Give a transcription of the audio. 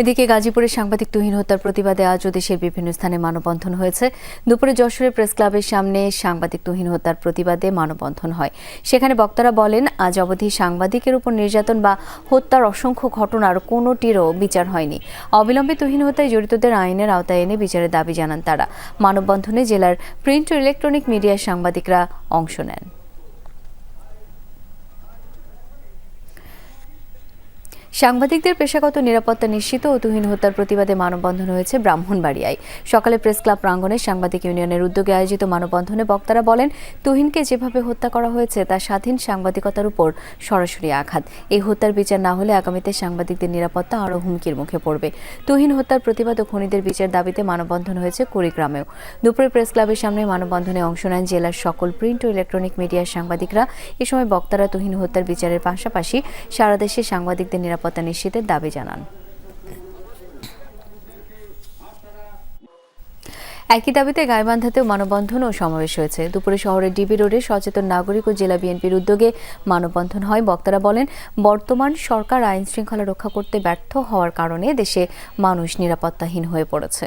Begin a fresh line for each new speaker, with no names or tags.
এদিকে গাজীপুরে সাংবাদিক তুহিন হত্যার প্রতিবাদে আজও দেশের বিভিন্ন স্থানে মানববন্ধন হয়েছে। দুপুরে যশোরের প্রেস ক্লাবের সামনে সাংবাদিক তুহিন হত্যার প্রতিবাদে মানববন্ধন হয়। সেখানে বক্তারা বলেন, আজ অবধি সাংবাদিকের উপর নির্যাতন বা হত্যার অসংখ্য ঘটনার কোনোটিরও বিচার হয়নি। অবিলম্বে তুহিন হত্যায় জড়িতদের আইনের আওতায় এনে বিচারের দাবি জানান তারা। মানববন্ধনে জেলার প্রিন্ট ও ইলেকট্রনিক মিডিয়ার সাংবাদিকরা অংশ নেন। সাংবাদিকদের পেশাগত নিরাপত্তা নিশ্চিত ও তুহিন হত্যার প্রতিবাদে মানববন্ধন হয়েছে ব্রাহ্মণবাড়িয়ায়। সকালে প্রেস ক্লাব প্রাঙ্গণে সাংবাদিক ইউনিয়নের উদ্যোগে আয়োজিত মানববন্ধনে বক্তারা বলেন, তুহিনকে যেভাবে হত্যা করা হয়েছে, তা স্বাধীন সাংবাদিকতার উপর সরাসরি আঘাত। এই হত্যার বিচার না হলে আগামীতে সাংবাদিকদের নিরাপত্তা আরও হুমকির মুখে পড়বে। তুহিন হত্যার প্রতিবাদ ও খনিদের বিচার দাবিতে মানববন্ধন হয়েছে কুড়িগ্রামেও। দুপুরে প্রেস ক্লাবের সামনে মানববন্ধনে অংশ নেন জেলার সকল প্রিন্ট ও ইলেকট্রনিক মিডিয়ার সাংবাদিকরা। এ সময় বক্তারা তুহিন হত্যার বিচারের পাশাপাশি সারা দেশে সাংবাদিকদের নিরাপত্তা নিশ্চিতের দাবি জানান। একই দাবিতে গাইবান্ধাতেও মানববন্ধন ও সমাবেশ হয়েছে। দুপুরে শহরের ডিবি রোডে সচেতন নাগরিক ও জেলা বিএনপির উদ্যোগে মানববন্ধন হয়। বক্তারা বলেন, বর্তমান সরকার আইন শৃঙ্খলা রক্ষা করতে ব্যর্থ হওয়ার কারণে দেশে মানুষ নিরাপত্তাহীন হয়ে পড়েছে।